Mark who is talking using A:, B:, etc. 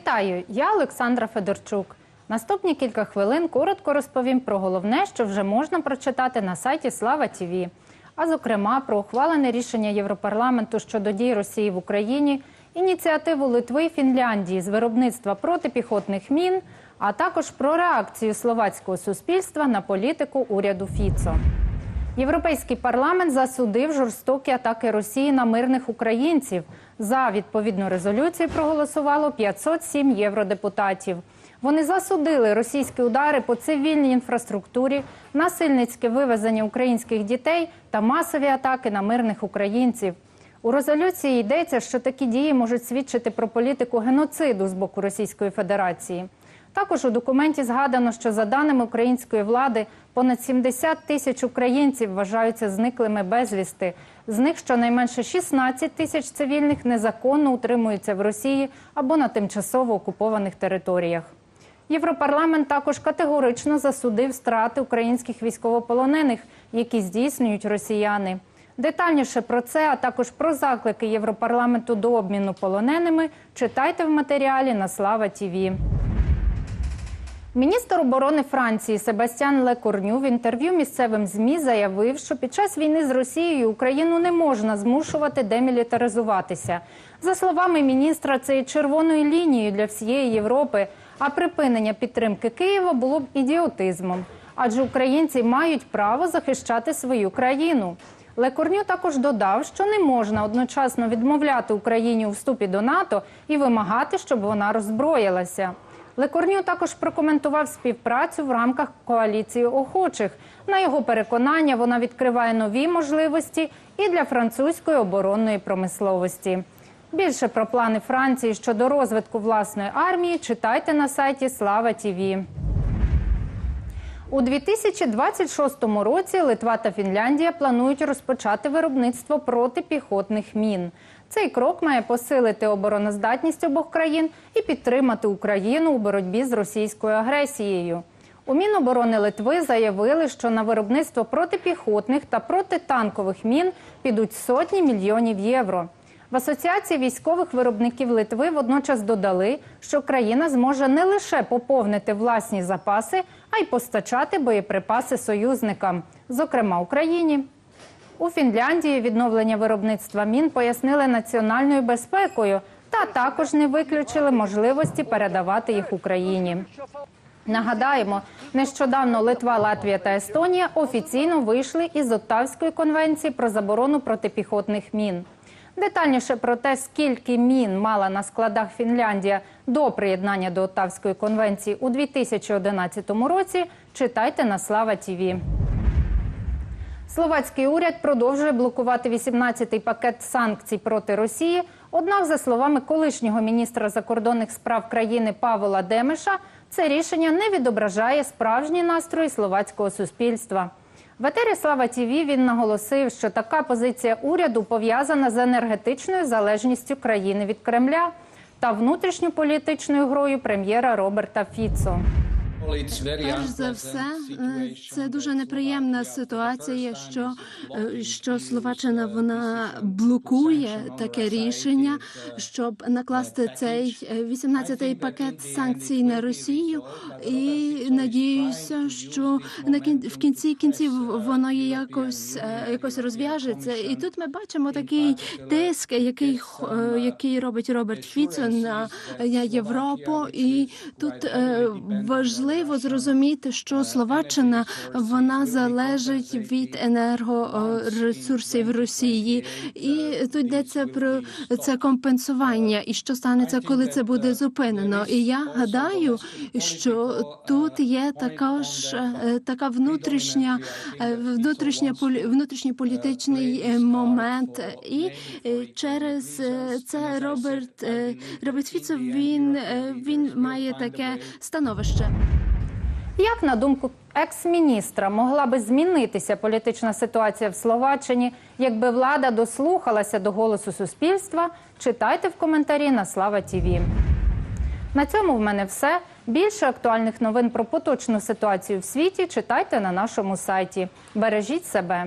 A: Вітаю! Я Олександра Федорчук. Наступні кілька хвилин коротко розповім про головне, що вже можна прочитати на сайті Слава ТІВІ. А зокрема, про ухвалене рішення Європарламенту щодо дій Росії в Україні, ініціативу Литви і Фінляндії з виробництва протипіхотних мін, а також про реакцію словацького суспільства на політику уряду Фіцо. Європейський парламент засудив жорстокі атаки Росії на мирних українців. За відповідну резолюцію проголосувало 507 євродепутатів. Вони засудили російські удари по цивільній інфраструктурі, насильницьке вивезення українських дітей та масові атаки на мирних українців. У резолюції йдеться, що такі дії можуть свідчити про політику геноциду з боку Російської Федерації. Також у документі згадано, що за даними української влади, понад 70 тисяч українців вважаються зниклими безвісти. З них щонайменше 16 тисяч цивільних незаконно утримуються в Росії або на тимчасово окупованих територіях. Європарламент також категорично засудив страти українських військовополонених, які здійснюють росіяни. Детальніше про це, а також про заклики Європарламенту до обміну полоненими читайте в матеріалі на Слава Тіві. Міністр оборони Франції Себастьян Лекорню в інтерв'ю місцевим змі заявив, що під час війни з Росією Україну не можна змушувати демілітаризуватися. За словами міністра, це є червоною лінією для всієї Європи. А припинення підтримки Києва було б ідіотизмом, адже українці мають право захищати свою країну. Лекорню також додав, що не можна одночасно відмовляти Україні у вступі до НАТО і вимагати, щоб вона роззброїлася. Лекорню також прокоментував співпрацю в рамках коаліції охочих. На його переконання, вона відкриває нові можливості і для французької оборонної промисловості. Більше про плани Франції щодо розвитку власної армії читайте на сайті Слава Тіві. У 2026 році Литва та Фінляндія планують розпочати виробництво протипіхотних мін. Цей крок має посилити обороноздатність обох країн і підтримати Україну у боротьбі з російською агресією. У Міноборони Литви заявили, що на виробництво протипіхотних та протитанкових мін підуть сотні мільйонів євро. В Асоціації військових виробників Литви водночас додали, що країна зможе не лише поповнити власні запаси, а й постачати боєприпаси союзникам, зокрема Україні. У Фінляндії відновлення виробництва мін пояснили національною безпекою та також не виключили можливості передавати їх Україні. Нагадаємо, нещодавно Литва, Латвія та Естонія офіційно вийшли із Оттавської конвенції про заборону протипіхотних мін. Детальніше про те, скільки мін мала на складах Фінляндія до приєднання до Оттавської конвенції у 2011 році, читайте на Слава Тіві. Словацький уряд продовжує блокувати 18-й пакет санкцій проти Росії. Однак, за словами колишнього міністра закордонних справ країни Павла Демиша, це рішення не відображає справжні настрої словацького суспільства. В етері Слава Тіві він наголосив, що така позиція уряду пов'язана з енергетичною залежністю країни від Кремля та внутрішньополітичною грою прем'єра Роберта Фіцо.
B: Перш за все, е, це дуже неприємна ситуація, що, е, що Словаччина вона блокує таке рішення, щоб накласти цей 18-й пакет санкцій на Росію. І надіюся, що на кін... в кінці кінців воно якось е, якось розв'яжеться. І тут ми бачимо такий тиск, який е, який робить Роберт Фіцо на, Європу, і тут е, важливо зрозуміти, що Словаччина вона залежить від енергоресурсів Росії, і тут йдеться про це компенсування, і що станеться, коли це буде зупинено. І я гадаю, що тут є також така внутрішня внутрішня внутрішній політичний момент, і е, через е, це Роберт е, Роберт він, він має таке становище.
A: Як на думку екс-міністра, могла би змінитися політична ситуація в Словаччині, якби влада дослухалася до голосу суспільства? Читайте в коментарі на Слава Тіві. На цьому в мене все. Більше актуальних новин про поточну ситуацію в світі читайте на нашому сайті. Бережіть себе.